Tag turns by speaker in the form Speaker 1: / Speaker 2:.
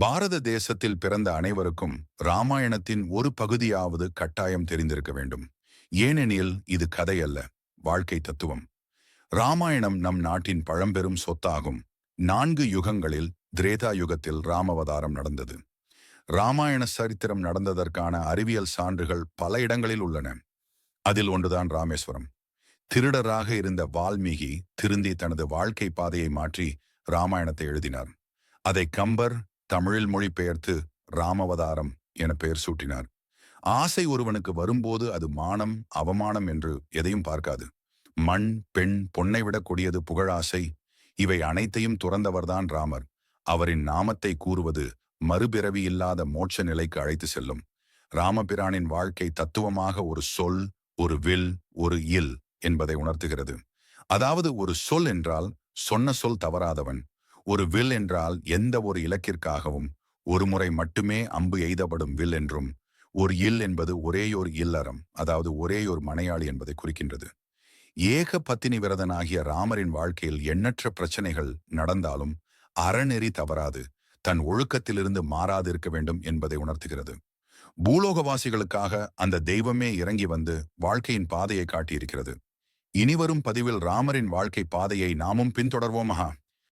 Speaker 1: பாரத தேசத்தில் பிறந்த அனைவருக்கும் ராமாயணத்தின் ஒரு பகுதியாவது கட்டாயம் தெரிந்திருக்க வேண்டும். ஏனெனில் இது கதை அல்ல வாழ்க்கை தத்துவம். ராமாயணம் நம் நாட்டின் பழம்பெரும் சொத்தாகும். நான்கு யுகங்களில் திரேதா யுகத்தில் ராமவதாரம் நடந்தது. ராமாயண சரித்திரம் நடந்ததற்கான அறிவியல் சான்றுகள் பல இடங்களில் உள்ளன. அதில் ஒன்றுதான் ராமேஸ்வரம். திருடராக இருந்த வால்மீகி திருந்தி தனது வாழ்க்கை பாதையை மாற்றி ராமாயணத்தை எழுதினார். அதை கம்பர் தமிழில் மொழிபெயர்த்து ராமவதாரம் என பெயர் சூட்டினார். ஆசை ஒருவனுக்கு வரும்போது அது மானம் அவமானம் என்று எதையும் பார்க்காது. மண் பெண் பொன்னை விட கொடியது புகழாசை இவை அனைத்தையும் துறந்தவர்தான் ராமர். அவரின் நாமத்தை கூறுவது மறுபிறவி இல்லாத மோட்ச நிலைக்கு அழைத்து செல்லும். ராமபிரானின் வாழ்க்கை தத்துவமாக ஒரு சொல் ஒரு வில் ஒரு இல் என்பதை உணர்த்துகிறது. அதாவது ஒரு சொல் என்றால் சொன்ன சொல் தவறாதவன் ஒரு வில் என்றால் எந்த ஒரு இலக்கிற்காகவும் ஒரு முறை மட்டுமே அம்பு எய்தப்படும் வில் என்றும் ஒரு இல் என்பது ஒரேயொரு இல்லறம் அதாவது ஒரேயொரு மனையாளி என்பதை குறிக்கின்றது. ஏக பத்தினி விரதனாகிய ராமரின் வாழ்க்கையில் எண்ணற்ற பிரச்சனைகள் நடந்தாலும் அறநெறி தவறாது தன் ஒழுக்கத்திலிருந்து மாறாது இருக்க வேண்டும் என்பதை உணர்த்துகிறது. பூலோகவாசிகளுக்காக அந்த தெய்வமே இறங்கி வந்து வாழ்க்கையின் பாதையை காட்டியிருக்கிறது. இனிவரும் பதிவில் ராமரின் வாழ்க்கை பாதையை நாமும் பின்தொடர்வோமஹா!